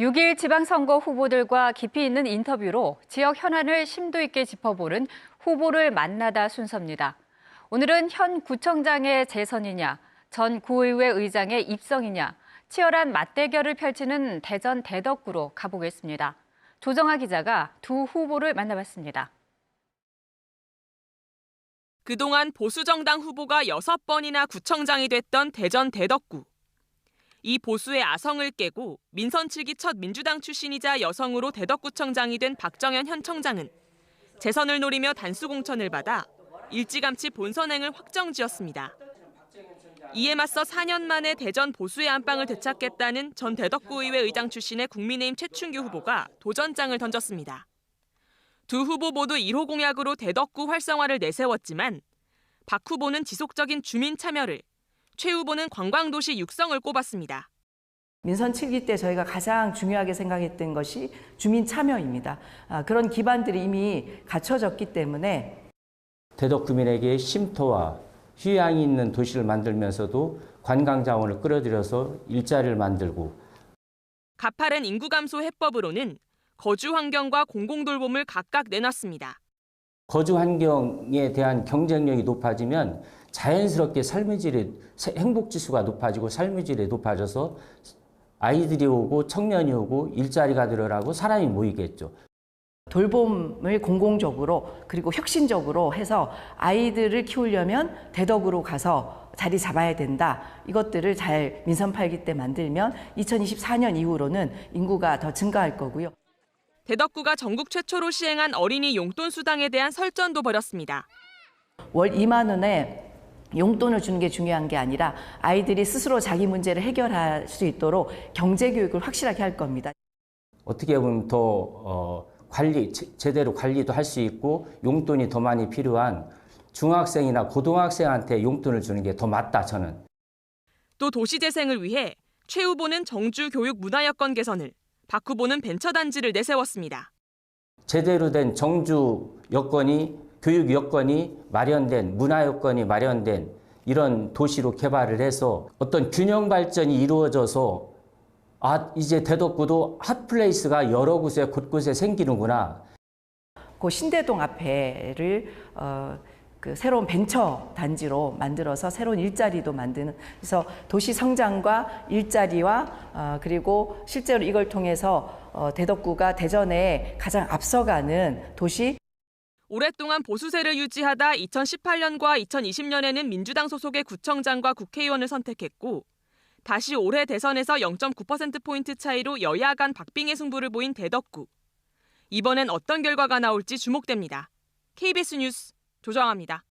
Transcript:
6일 지방선거 후보들과 깊이 있는 인터뷰로 지역 현안을 심도 있게 짚어보는 후보를 만나다 순서입니다. 오늘은 현 구청장의 재선이냐, 전 구의회 의장의 입성이냐, 치열한 맞대결을 펼치는 대전 대덕구로 가보겠습니다. 조정아 기자가 두 후보를 만나봤습니다. 그동안 보수정당 후보가 6번이나 구청장이 됐던 대전 대덕구. 이 보수의 아성을 깨고 민선 7기 첫 민주당 출신이자 여성으로 대덕구청장이 된 박정현 현 청장은 재선을 노리며 단수 공천을 받아 일찌감치 본선행을 확정지었습니다. 이에 맞서 4년 만에 대전 보수의 안방을 되찾겠다는 전 대덕구의회 의장 출신의 국민의힘 최춘규 후보가 도전장을 던졌습니다. 두 후보 모두 1호 공약으로 대덕구 활성화를 내세웠지만 박 후보는 지속적인 주민 참여를, 최 후보는 관광도시 육성을 꼽았습니다. 민선 7기 때 저희가 가장 중요하게 생각했던 것이 주민 참여입니다. 아, 그런 기반들이 이미 갖춰졌기 때문에 대덕 구민에게 쉼터와 휴양이 있는 도시를 만들면서도 관광 자원을 끌어들여서 일자리를 만들고 가파른 인구 감소 해법으로는 거주 환경과 공공 돌봄을 각각 내놨습니다. 거주 환경에 대한 경쟁력이 높아지면 자연스럽게 삶의 질이 행복 지수가 높아지고 삶의 질이 높아져서 아이들이 오고 청년이 오고 일자리가 늘어나고 사람이 모이겠죠. 돌봄을 공공적으로 그리고 혁신적으로 해서 아이들을 키우려면 대덕으로 가서 자리 잡아야 된다. 이것들을 잘 민선 8기 때 만들면 2024년 이후로는 인구가 더 증가할 거고요. 대덕구가 전국 최초로 시행한 어린이 용돈 수당에 대한 설전도 벌였습니다. 월 2만 원에 용돈을 주는 게 중요한 게 아니라 아이들이 스스로 자기 문제를 해결할 수 있도록 경제 교육을 확실하게 할 겁니다. 어떻게 보면 더 어, 관리 제- 제대로 관리도 할 수 있고 용돈이 더 많이 필요한 중학생이나 고등학생한테 용돈을 주는 게 더 맞다 저는. 또 도시 재생을 위해 최 후보는 정주 교육 문화 여건 개선을, 박 후보는 벤처 단지를 내세웠습니다. 제대로 된 정주 여건이 교육 여건이 마련된 문화 여건이 마련된 이런 도시로 개발을 해서 어떤 균형 발전이 이루어져서 아 이제 대덕구도 핫플레이스가 여러 곳에 곳곳에 생기는구나. 그 신대동 앞에를 어, 그 새로운 벤처 단지로 만들어서 새로운 일자리도 만드는 그래서 도시 성장과 일자리와 어, 그리고 실제로 이걸 통해서 어, 대덕구가 대전에 가장 앞서가는 도시 오랫동안 보수세를 유지하다 2018년과 2020년에는 민주당 소속의 구청장과 국회의원을 선택했고 다시 올해 대선에서 0.9%포인트 차이로 여야 간 박빙의 승부를 보인 대덕구. 이번엔 어떤 결과가 나올지 주목됩니다. KBS 뉴스 조정아입니다.